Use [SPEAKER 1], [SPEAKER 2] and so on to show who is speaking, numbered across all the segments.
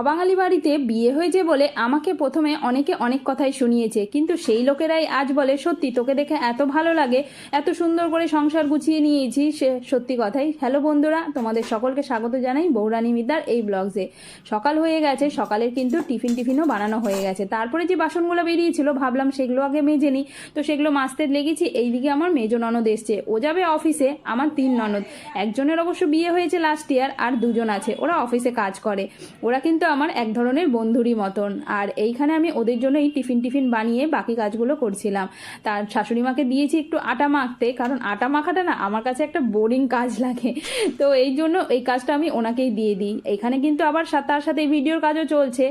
[SPEAKER 1] অবাঙালি বাড়িতে বিয়ে হয়েছে বলে আমাকে প্রথমে অনেকে অনেক কথাই শুনিয়েছে, কিন্তু সেই লোকেরাই আজ বলে, সত্যি, তোকে দেখে এত ভালো লাগে, এত সুন্দর করে সংসার গুছিয়ে নিয়েছি। সে সত্যি কথাই। হ্যালো বন্ধুরা, তোমাদের সকলকে স্বাগত জানাই বৌরানী মিদ্দার এই ব্লগসে। সকাল হয়ে গেছে, সকালের কিন্তু টিফিন টিফিনও বানানো হয়ে গেছে। তারপরে যে বাসনগুলো বেরিয়েছিল, ভাবলাম সেগুলো আগে মেজে নিই। তো সেগুলো মাজতে লেগেছি, এইদিকে আমার মেজো ননদ এসছে। ও যাবে অফিসে, আমার তিন ননদ। একজনের অবশ্য বিয়ে হয়েছে লাস্ট ইয়ার আর দুজন আছে। ওরা অফিসে কাজ করে। ওরা কিন্তু আমার এক ধরনের বন্ধুরই মতন। আর এইখানে আমি ওদের জন্য এই টিফিন টিফিন বানিয়ে বাকি কাজগুলো করছিলাম। তার শাশুড়ি মাকে দিয়েছি একটু আটা মাখতে, কারণ আটা মাখাটা না আমার কাছে একটা বোরিং কাজ লাগে। তো এই জন্য এই কাজটা আমি ওনাকেই দিয়ে দিই। এখানে কিন্তু আবার তার সাথে ভিডিওর কাজও চলছে।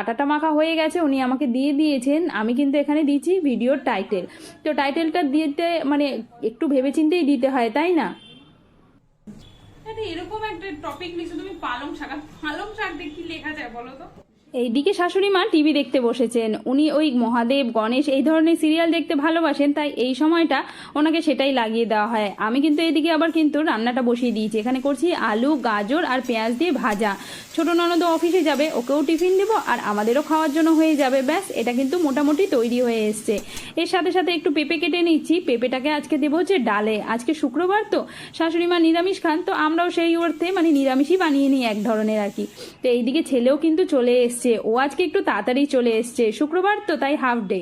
[SPEAKER 1] আটাটা মাখা হয়ে গেছে, উনি আমাকে দিয়ে দিয়েছেন। আমি কিন্তু এখানে দিচ্ছি ভিডিওর টাইটেল। তো টাইটেলটা দিতে মানে একটু ভেবেচিন্তেই দিতে হয়, তাই না?
[SPEAKER 2] এরকম একটা টপিক নিয়েছো তুমি পালং শাক পালং শাক দিয়ে কি লেখা যায় বলো তো?
[SPEAKER 1] এইদিকে শাশুড়ি মা টিভি দেখতে বসেছেন। উনি ওই মহাদেব, গণেশ এই ধরনের সিরিয়াল দেখতে ভালোবাসেন, তাই এই সময়টা ওনাকে সেটাই লাগিয়ে দেওয়া হয়। আমি কিন্তু এইদিকে আবার কিন্তু রান্নাটা বসিয়ে দিয়েছি। এখানে করছি আলু, গাজর আর পেঁয়াজ দিয়ে ভাজা। ছোট ননদ অফিসে যাবে, ওকেও টিফিন দেবো আর আমাদেরও খাওয়ার জন্য হয়ে যাবে। ব্যাস, এটা কিন্তু মোটামুটি তৈরি হয়ে এসছে। এর সাথে সাথে একটু পেঁপে কেটে নিচ্ছি। পেঁপেটাকে আজকে দেবো হচ্ছে ডালে। আজকে শুক্রবার তো, শাশুড়ি মা নিরামিষ খান, তো আমরাও সেই অর্থে মানে নিরামিষই বানিয়ে নিই এক ধরনের আর কি। তো এইদিকে ছেলেও কিন্তু চলে এসছে। ও আজকে একটু তাড়াতাড়ি চলে এসছে। শুক্রবার তো তাই হাফ ডে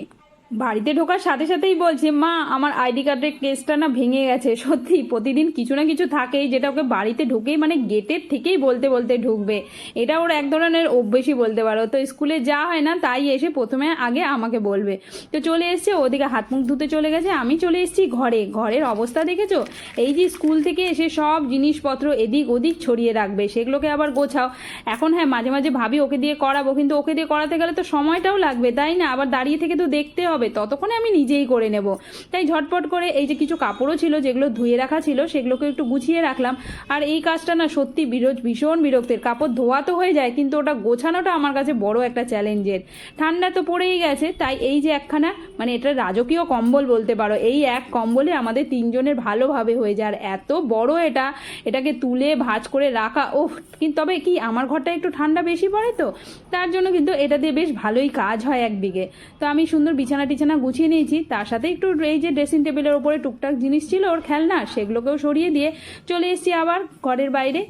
[SPEAKER 1] বাড়িতে ঢোকার সাথে সাথেই বলছে, মা, আমার আইডি কার্ডের কেসটা না ভেঙে গেছে। সত্যি, প্রতিদিন কিছু না কিছু থাকেই, যেটা ওকে বাড়িতে ঢুকেই মানে গেটের থেকেই বলতে বলতে ঢুকবে। এটা ওর এক ধরনের অভ্যেসই বলতে পারো। তো স্কুলে যা হয় না, তাই এসে প্রথমে আগে আমাকে বলবে। তো চলে এসছে ওদিকে হাত মুখ ধুতে চলে গেছে, আমি চলে এসেছি ঘরে। ঘরের অবস্থা দেখেছ? এই যে স্কুল থেকে এসে সব জিনিসপত্র এদিক ওদিক ছড়িয়ে রাখবে, সেগুলোকে আবার গোছাও। এখন হ্যাঁ মাঝে মাঝে ভাবি ওকে দিয়ে করাবো, কিন্তু ওকে দিয়ে করাতে গেলে তো সময়টাও লাগবে, তাই না? আবার দাঁড়িয়ে থেকে তো দেখতে হবে। ততক্ষণে আমি নিজেই করে নেব। তাই ঝটপট করে এই যে কিছু কাপড়ও ছিল, যেগুলো ধুয়ে রাখা ছিল, সেগুলোকে একটু গুছিয়ে রাখলাম। আর এই কাজটা না সত্যি বিরোধ ভীষণ বিরক্তের। কাপড় ধোয়া তো হয়ে যায়, কিন্তু ওটা গোছানোটা আমার কাছে বড় একটা চ্যালেঞ্জের। ঠান্ডা তো পড়েই গেছে, তাই এই যে একখানা মানে এটা রাজকীয় কম্বল বলতে পারো, এই এক কম্বলে আমাদের তিনজনের ভালোভাবে হয়ে যায়। আর এত বড় এটা, এটাকে তুলে ভাঁজ করে রাখা ও কিন্তু তবে কি আমার ঘরটা একটু ঠান্ডা বেশি পড়ে তো? তার জন্য কিন্তু এটা দিয়ে বেশ ভালোই কাজ হয় একদিকে। তো আমি সুন্দর বিছানা গুছিয়ে নিয়েছি। তার সাথে একটু এই যে ড্রেসিং টেবিলের ওপরে টুকটাক জিনিস ছিল ওর খেলনা সেগুলোকেও সরিয়ে দিয়ে চলে এসেছি আবার ঘরের বাইরে।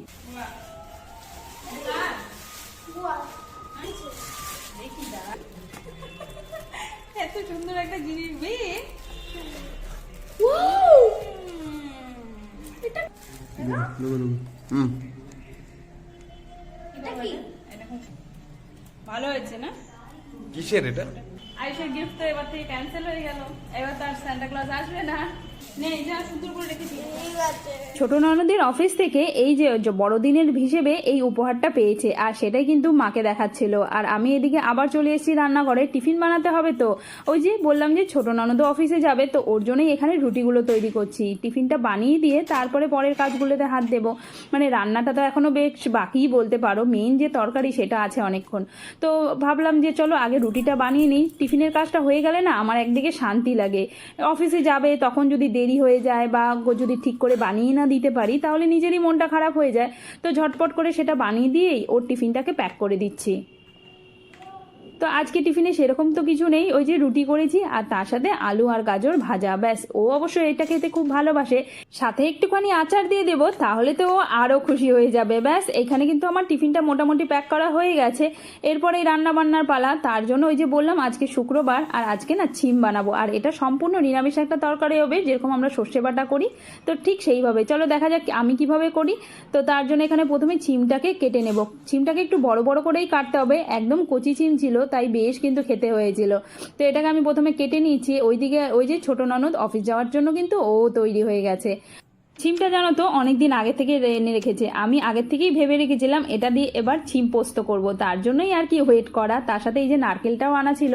[SPEAKER 2] এত সুন্দর একটা জিনিস বে ভালো হয়েছে না?
[SPEAKER 3] কিসের এটা?
[SPEAKER 2] আয়ুষের গিফট তো এবার থেকে ক্যান্সেল হয়ে গেল। এবার তো আর সান্টা আসবে না।
[SPEAKER 1] ছোট ননদের অফিস থেকে এই যে বড়দিনের হিসেবে এই উপহারটা পেয়েছে, আর সেটাই কিন্তু মাকে দেখাচ্ছিল। আর আমি এদিকে আবার চলে এসেছি রান্নাঘরে, টিফিন বানাতে হবে তো। ওই যে বললাম যে, ছোট ননদ অফিসে যাবে, তো ওর জন্যই এখানে রুটিগুলো তৈরি করছি। টিফিনটা বানিয়ে দিয়ে তারপরে পরের কাজগুলোতে হাত দেবো। মানে রান্নাটা তো এখনও বেশ বাকিই বলতে পারো। মেন যে তরকারি সেটা আছে অনেকক্ষণ। তো ভাবলাম যে, চলো আগে রুটিটা বানিয়ে নিই। টিফিনের কাজটা হয়ে গেলে না আমার একদিকে শান্তি লাগে। অফিসে যাবে, তখন যদি দেরি হয়ে যায় বা যদি ঠিক করে বানিয়ে না দিতে পারি, তাহলে নিজেরই মনটা খারাপ হয়ে যায়। তো ঝটপট করে সেটা বানিয়ে দিয়েই ওর টিফিনটাকে প্যাক করে দিচ্ছি। তো আজকে টিফিনে সেরকম তো কিছু নেই, ওই যে রুটি করেছি আর তার সাথে আলু আর গাজর ভাজা। ব্যাস, ও অবশ্য এটা খেতে খুব ভালোবাসে। সাথে একটুখানি আচার দিয়ে দেবো, তাহলে তো ও আরও খুশি হয়ে যাবে। ব্যাস, এখানে কিন্তু আমার টিফিনটা মোটামুটি প্যাক করা হয়ে গেছে। এরপরে এই রান্না বান্নার পালা, তার জন্য ওই যে বললাম আজকে শুক্রবার, আর আজকে না ছিম বানাবো। আর এটা সম্পূর্ণ নিরামিষ একটা তরকারি হবে, যেরকম আমরা সর্ষে বাটা করি। তো ঠিক সেইভাবে, চলো দেখা যাক আমি কীভাবে করি। তো তার জন্য এখানে প্রথমে ছিমটাকে কেটে নেব। ছিমটাকে একটু বড় বড় করেই কাটতে হবে, একদম কচি ছিম ছিল তাই বেশ কিন্তু খেতে হয়েছিল। তো এটাকে আমি প্রথমে কেটে নিয়েছি। ওইদিকে ওই যে ছোট ননদ অফিস যাওয়ার জন্য কিন্তু ও তৈরি হয়ে গেছে। ছিমটা জানো তো অনেকদিন আগে থেকে এনে রেখেছে। আমি আগের থেকেই ভেবে রেখেছিলাম এটা দিয়ে এবার ছিম পোস্ত করব। তার জন্যই আর কি ওয়েট করা। তার সাথে এই যে নারকেলটাও আনা ছিল।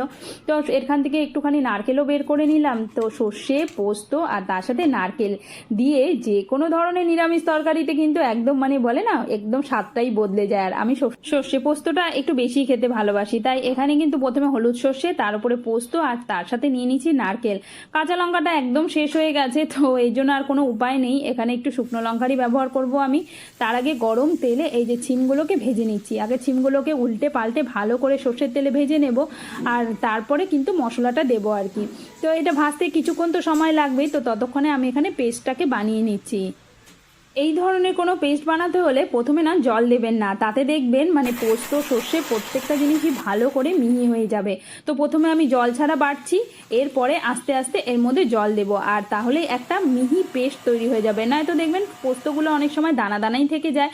[SPEAKER 1] তো এখান থেকে একটুখানি নারকেলও বের করে নিলাম। তো সর্ষে, পোস্ত আর তার সাথে নারকেল দিয়ে যে কোনো ধরনের নিরামিষ তরকারিতে কিন্তু একদম মানে বলে না, একদম স্বাদটাই বদলে যায়। আর আমি সর্ষে পোস্তটা একটু বেশি খেতে ভালোবাসি। তাই এখানে কিন্তু প্রথমে হলুদ সর্ষে, তার উপরে পোস্ত আর তার সাথে নিয়ে নিচ্ছি নারকেল। কাঁচা লঙ্কাটা একদম শেষ হয়ে গেছে। তো এই জন্য আর কোনো উপায় নেই। এখানে একটু শুকনো লঙ্কারই ব্যবহার করব আমি। তার আগে গরম তেলে এই যে ছিমগুলোকে ভেজে নিচ্ছি। আগে ছিমগুলোকে উল্টে পাল্টে ভালো করে সর্ষের তেলে ভেজে নেব আর তারপরে কিন্তু মশলাটা দেবো আর কি। তো এটা ভাজতে কিছুক্ষণ তো সময় লাগবেই, তো ততক্ষণে আমি এখানে পেস্টটাকে বানিয়ে নিচ্ছি। এই ধরনের কোনো পেস্ট বানাতে হলে প্রথমে না জল দেবেন না। তাতে দেখবেন মানে পোস্ত, সর্ষে প্রত্যেকটা জিনিসই ভালো করে মিহি হয়ে যাবে। তো প্রথমে আমি জল ছাড়া বাড়ছি, এরপরে আস্তে আস্তে এর মধ্যে জল দেবো। আর তাহলেই একটা মিহি পেস্ট তৈরি হয়ে যাবে। নয়তো দেখবেন পোস্তগুলো অনেক সময় দানা দানাই থেকে যায়।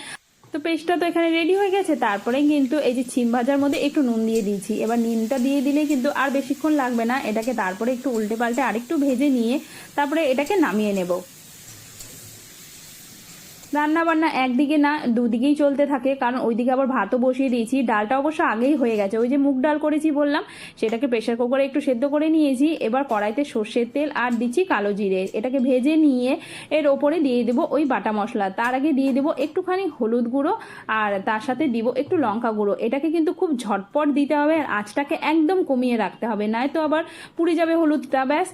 [SPEAKER 1] তো পেস্টটা তো এখানে রেডি হয়ে গেছে। তারপরে কিন্তু এই যে ছিম ভাজার মধ্যে একটু নুন দিয়ে দিয়েছি। এবার নুনটা দিয়ে দিলে কিন্তু আর বেশিক্ষণ লাগবে না। এটাকে তারপরে একটু উল্টে পাল্টে আরেকটু ভেজে নিয়ে তারপরে এটাকে নামিয়ে নেব। রান্না বান্না একদিকে না, দুদিকেই চলতে থাকে। কারণ ওইদিকে আবার ভাতও বসিয়ে দিয়েছি। ডালটা অবশ্য আগেই হয়ে গেছে। ওই যে মুগ ডাল করেছি বললাম, সেটাকে প্রেশার কুকারে একটু সেদ্ধ করে নিয়েছি। এবার কড়াইতে সর্ষের তেল আর দিচ্ছি কালো জিরে। এটাকে ভেজে নিয়ে এর ওপরে দিয়ে দেবো ওই বাটা মশলা। তার আগে দিয়ে দেবো একটুখানি হলুদ গুঁড়ো আর তার সাথে দিব একটু লঙ্কা গুঁড়ো। এটাকে কিন্তু খুব ঝটপট দিতে হবে আর আঁচটাকে একদম কমিয়ে রাখতে হবে। নয়তো আবার পুড়ে যাবে হলুদটা, ব্যাস।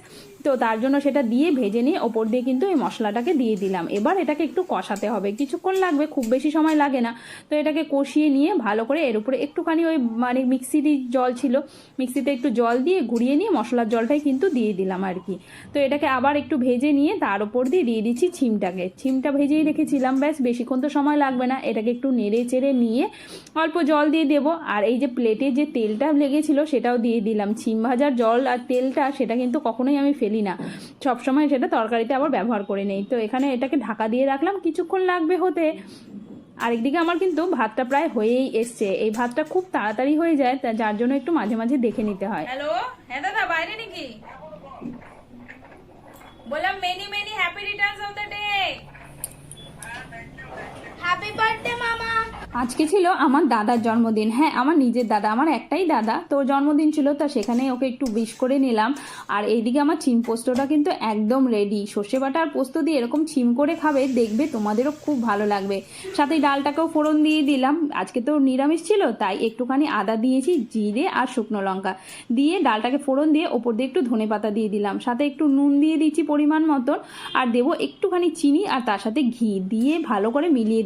[SPEAKER 1] তো তার জন্য সেটা দিয়ে ভেজে নিয়ে ওপর দিয়ে কিন্তু এই মশলাটাকে দিয়ে দিলাম। এবার এটাকে একটু কষাতে হবে। কিছুক্ষণ লাগবে, খুব বেশি সময় লাগে না। তো এটাকে কষিয়ে নিয়ে ভালো করে এর উপরে একটুখানি ওই মানে মিক্সির জল ছিল, মিক্সিতে একটু জল দিয়ে ঘুরিয়ে নিয়ে মশলার জলটাই কিন্তু দিয়ে দিলাম আর কি। তো এটাকে আবার একটু ভেজে নিয়ে তার উপর দিয়ে দিয়ে দিচ্ছি ছিমটাকে। ছিমটা ভেজেই রেখেছিলাম, ব্যাস বেশিক্ষণ তো সময় লাগবে না। এটাকে একটু নেড়ে চেড়ে নিয়ে অল্প জল দিয়ে দেবো। আর এই যে প্লেটে যে তেলটা লেগেছিল সেটাও দিয়ে দিলাম। ছিম ভাজার জল আর তেলটা সেটা কিন্তু কখনোই আমি ফেলি না। সবসময় সেটা তরকারিতে আবার ব্যবহার করে নেই। তো এখানে এটাকে ঢাকা দিয়ে রাখলাম। কিছুক্ষণ লাগবে হতে। আরেকদিকে আমার কিন্তু ভাতটা প্রায় হয়েই এসছে। এই ভাতটা খুব তাড়াতাড়ি হয়ে যায়, তা যার জন্য একটু মাঝে মাঝে দেখে নিতে হয়।
[SPEAKER 2] হ্যালো? হ্যাঁ দাদা, বাইরে নাকি? বললাম many many happy returns of the day
[SPEAKER 3] happy birthday মামা
[SPEAKER 1] আজকে ছিল আমার দাদার জন্মদিন। হ্যাঁ আমার নিজের দাদা, আমার একটাই দাদা। তো জন্মদিন ছিল, তা সেখানে ওকে একটু উইশ করে নিলাম। আর এইদিকে আমার চিম পোস্তটা কিন্তু একদম রেডি সর্ষে বাটা আর পোস্ত দিয়ে এরকম চিম করে খাবে, দেখবে তোমাদেরও খুব ভালো লাগবে। সাথে ডালটাকেও ফোড়ন দিয়ে দিলাম। আজকে তো নিরামিষ ছিল, তাই একটুখানি আদা দিয়েছি, জিরে আর শুকনো লঙ্কা। দিয়ে ডালটাকে ফোড়ন দিয়ে ওপর দিয়ে একটু ধনে পাতা দিয়ে দিলাম। সাথে একটু নুন দিয়ে দিচ্ছি পরিমাণ মতন। আর দেবো একটুখানি চিনি আর তার সাথে ঘি। দিয়ে ভালো করে মিলিয়ে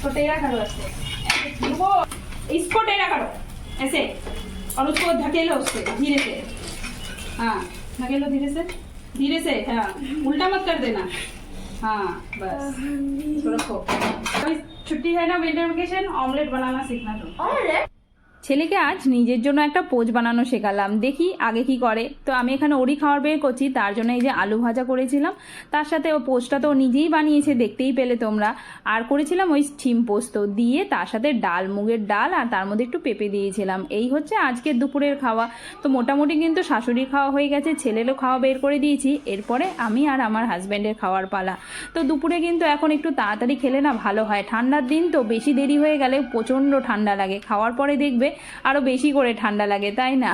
[SPEAKER 2] इसको टेढ़ा करो ऐसे ऐसे वो इसको टेढ़ा करो ऐसे और उसको धकेलो उससे धीरे से हाँ धकेलो धीरे से धीरे से हाँ उल्टा मत कर देना हाँ बस इसको रखो अभी छुट्टी है ना विंटर वेकेशन ऑमलेट बनाना सीखना तुम
[SPEAKER 3] ऑमलेट
[SPEAKER 1] ছেলেকে আজ নিজের জন্য একটা পোজ বানানো শেখালাম। দেখি আগে কি করে। তো আমি এখানে ওরই খাবার বের করছি, তার জন্য এই যে আলু ভাজা করেছিলাম। তার সাথে ও পোস্টটা তো নিজেই বানিয়েছে, দেখতেই পেলে তোমরা। আর করেছিলাম ওই স্টিম পোস্ত দিয়ে তার সাথে ডাল, মুগের ডাল, আর তার মধ্যে একটু পেঁপে দিয়েছিলাম। এই হচ্ছে আজকের দুপুরের খাওয়া। তো মোটামুটি কিন্তু শাশুড়ির খাওয়া হয়ে গেছে, ছেলেরও খাওয়া বের করে দিয়েছি। এরপরে আমি আর আমার হাজব্যান্ডের খাওয়ার পালা। তো দুপুরে কিন্তু এখন একটু তাড়াতাড়ি খেলে না ভালো হয়। ঠান্ডার দিন তো বেশি দেরি হয়ে গেলে প্রচণ্ড ঠান্ডা লাগে। খাওয়ার পরে দেখবে আরও বেশি করে ঠান্ডা লাগে, তাই না?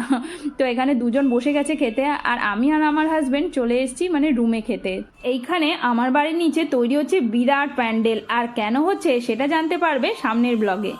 [SPEAKER 1] তো এখানে দুজন বসে গেছে খেতে, আর আমি আর আমার হাজব্যান্ড চলে এসেছি মানে রুমে খেতে। এইখানে আমার বাড়ির নিচে তৈরি হচ্ছে বিরাট প্যান্ডেল, আর কেন হচ্ছে সেটা জানতে পারবে সামনের ব্লগে